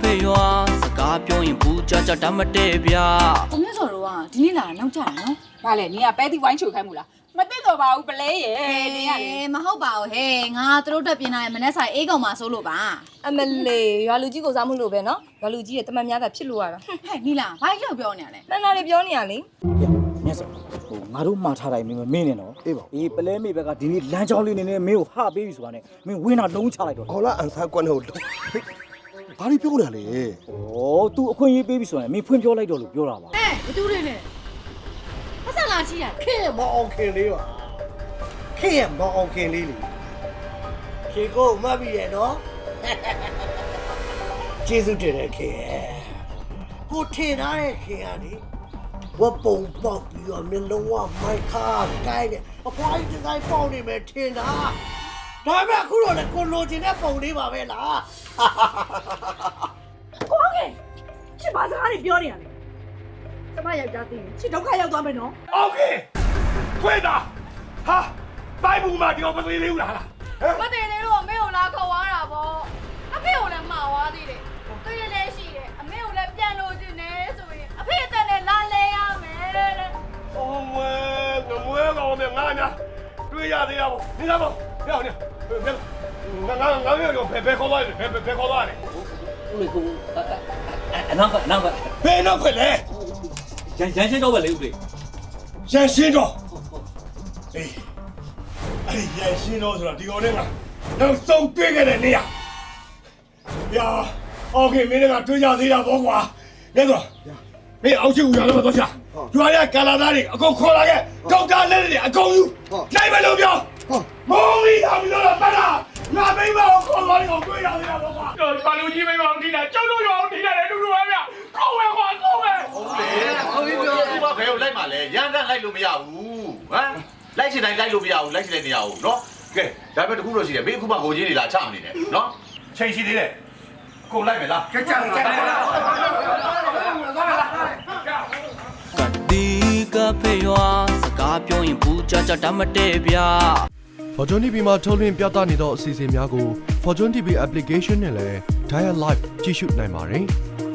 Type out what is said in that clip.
ဖေရွာစကားပြောရင်ဘူးကြကြတတ်မတည့်ဗျာကိုမြတ်စော်တို့ကဒီနေ့လာနောက်ကြတယ်နော်။ဘာလဲနင်ကပဲတီဝိုင်းချိုခိုင်းမလား။မသိတော့ပါဘူးပလဲရဲ့နင်ကလေမဟုတ်ပါဘူးဟဲ့ငါသူတို့တက်ပြင်လာရင်မနေ့ဆိုင်အေးကောင်မှာစိုးလို့ပါအမလေးရွာလူကြီးကိုစားမှုလို့ပဲနော်ရွာလူကြီးရဲ့တမန်များတာဖြစ်လို့ရတာဟဲ့နီလာဘာကြီးလောက်ပြောနေရလဲမှန်တာလေးပြောနေရလေမြတ်စွာဟိုငါတို့မှားထားတိုင်းမင်းမမင်းနဲ့နော်အေးပါအေးပလဲမေဘက်ကဒီနေ့လမ်းကြောင်းလေးနေနေမင်းကိုဟပေးပြီဆိုတာနဲ့မင်းဝင်းတာလုံးချလိုက်တော့ခေါ်လာအန်ဆာကွန်းကိုလုံး ဘာလို့ပြောနေရလဲဩ तू အခွင့်အရေးပေးပြီဆိုတာနဲ့မင်းဖွင့်ပြောလိုက်တော့လို့ပြောတာပါဟဲ့ဘသူတွေလဲပတ်စံလာချီရခင်ရမောအောင်ခင်လေးပါခင်ရမောအောင်ခင်လေးလေခေကိုမတ်ပြီရဲ့နော်ကျေးဇူးတင်တဲ့ခင်ရကိုထင်ထားတဲ့ခင်ရလေဝတ်ပုံပေါက်ပြီးတော့မျိုးလုံးဝမိုက်ခါတိုင်းတယ်အဖွားကြီးဒီဇိုင်းပေါက်နေမယ်ထင်တာ ဒါပေမဲ့အခုတော့လည်းကိုလိုချင်တဲ့ပုံလေးပါပဲလားကိုအောင်ငယ်ချစ်ပါစကားတွေပြောနေရလေကျမယောက်ျားသိရင်ချစ်ဒုက္ခရောက်သွားမယ်နော်โอเคခွေးတာဟာဘိုက်ဘူးမှာဒီတော့မသေးသေးဘူးလားဟမ်မတည်သေးလို့အမေကိုလာခေါ်သွားတာပေါ့အဖေကိုလည်းမှာသွားသေးတယ်တွေ့ရလဲရှိတယ်အမေကိုလည်းပြန်လို့ကျင်နေဆိုရင်အဖေအသက်နဲ့လာလဲရမယ်တဲ့ အော်မွဲငမွဲကောင်နဲ့ငါညာ တွေ့ရသေးတာပေါ့နေသားပေါ့ဟဲ့ဟောနေငါငါငါမျိုးရောဘယ်ဘယ်ခေါ်သွားလဲဘယ်ဘယ်ခေါ်သွားလဲဦးကိုအနောက်ကအနောက်ကဘယ်နောက်ခွလဲရန်ရန်ရှင်းတော့ပဲလေဦးလေးရန်ရှင်းတော့အေးအဲ့ရန်ရှင်းတော့ဆိုတာဒီကောင်နဲ့ငါနောက်ဆုံးတွေ့ခဲ့တဲ့နေရာညာโอเคမင်းကတွေ့ကြသေးတာပေါ့ကွာမြတ်စွာဘုရား မင်းအောက်ရှိဦးရွာလုံးမသွားချရွာရဲ့ကာလာသားတွေအကုန်ခေါ်လာခဲ့ဒေါက်တာလက်တွေအကုန်ယူနိုင်မလို့ပြောမုံကြီးအောင်ပြီးတော့ပတ်တာငါမိမကိုခေါ်လာတယ်ကိုတွေ့ရတယ်တော့ကွာတော်ပါလူကြီးမိမကိုထိတာကျောင်းတို့ရောထိတာလည်းတူတူပဲဗျကိုဝဲခွာကိုဝဲဟုတ်တယ်ခေါ်ပြီးပြောဒီမှာဘယ်ကိုလိုက်မှာလဲရန်ကန်လိုက်လို့မရဘူးဟမ်လိုက်ချင်တိုင်းလိုက်လို့မရဘူးလိုက်ချင်တဲ့နေရာကိုနော်ကဲဒါပေမဲ့တခုတော့ရှိတယ်မင်းအခုမှဟိုချင်းနေလာချမနေနဲ့နော်ချိန်ရှိသေးတယ် ကိုလိုက်မယ်လားကြကြကြဒီကဖေရွာစကားပြောရင်ဘူးကြကြတတ်မတည့်ဗျာ Fortune TV မှာထုတ်လွှင့်ပြသနေသောအစီအစဉ်များကို Fortune TV application နဲ့လည်း Dial Live ကြည့်ရှုနိုင်ပါတယ်။